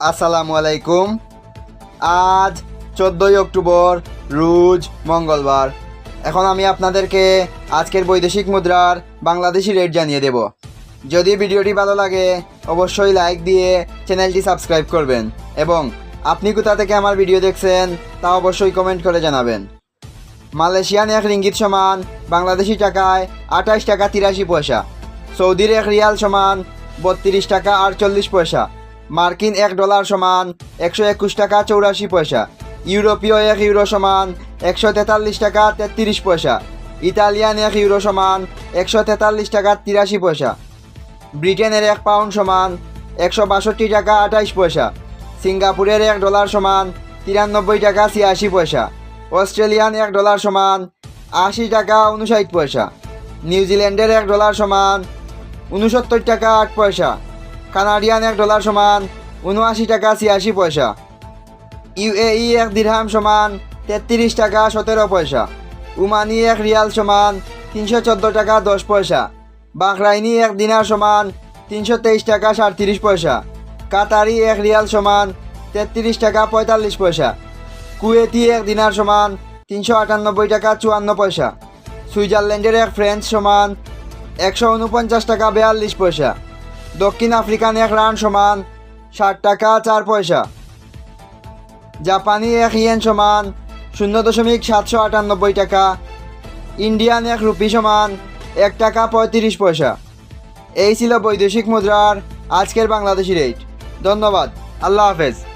আসসালামু আলাইকুম। আজ চোদ্দোই অক্টোবর, রোজ মঙ্গলবার। এখন আমি আপনাদেরকে আজকের বৈদেশিক মুদ্রার বাংলাদেশি রেট জানিয়ে দেব। যদি ভিডিওটি ভালো লাগে, অবশ্যই লাইক দিয়ে চ্যানেলটি সাবস্ক্রাইব করবেন। এবং আপনি কোথা থেকে আমার ভিডিও দেখছেন, তা অবশ্যই কমেন্ট করে জানাবেন। মালয়েশিয়ান এক রিঙ্গিত সমান বাংলাদেশি টাকায় আঠাশ টাকা তিরাশি পয়সা। সৌদির এক রিয়াল সমান বত্রিশ টাকা আটচল্লিশ পয়সা। মার্কিন এক ডলার সমান একশো একুশ টাকা চৌরাশি পয়সা, ইউরোপীয় এক ইউরো সমান একশো তেতাল্লিশ টাকা তেত্রিশ পয়সা, ইতালিয়ান এক ইউরো সমান একশো তেতাল্লিশ টাকা তিরাশি পয়সা, ব্রিটেনের এক পাউন্ড সমান একশো বাষট্টি টাকা আঠাইশ পয়সা, সিঙ্গাপুরের এক ডলার সমান তিরানব্বই টাকা ছিয়াশি পয়সা, অস্ট্রেলিয়ান এক ডলার সমান আশি টাকা উনষাট পয়সা, নিউজিল্যান্ডের এক ডলার সমান উনসত্তর টাকা আট পয়সা কানাডিয়ান এক ডলার সমান উনআশি টাকা ছিয়াশি পয়সা। ইউএই এক দিরহাম সমান তেত্রিশ টাকা সতেরো পয়সা। উমানি এক রিয়াল সমান তিনশো চোদ্দ টাকা দশ পয়সা। বাহরাইনি এক দিনার সমান তিনশো তেইশ টাকা সাঁত্রিশ পয়সা। কাতারি এক রিয়াল সমান তেত্রিশ টাকা পঁয়তাল্লিশ পয়সা। কুয়েতি এক দিনার সমান তিনশো আটানব্বই টাকা চুয়ান্ন পয়সা। সুইজারল্যান্ডের এক ফ্রেঞ্চ সমান একশো উনপঞ্চাশ টাকা বিয়াল্লিশ পয়সা। দক্ষিণ আফ্রিকান এক রান সমান ষাট টাকা, চার পয়সা। জাপানি এক ইয়েন সমান শূন্য দশমিক সাতশো আটানব্বই টাকা। ইন্ডিয়ান এক রুপি সমান এক টাকা পঁয়ত্রিশ পয়সা। এই ছিল বৈদেশিক মুদ্রার আজকের বাংলাদেশি রেট। ধন্যবাদ। আল্লাহ হাফেজ।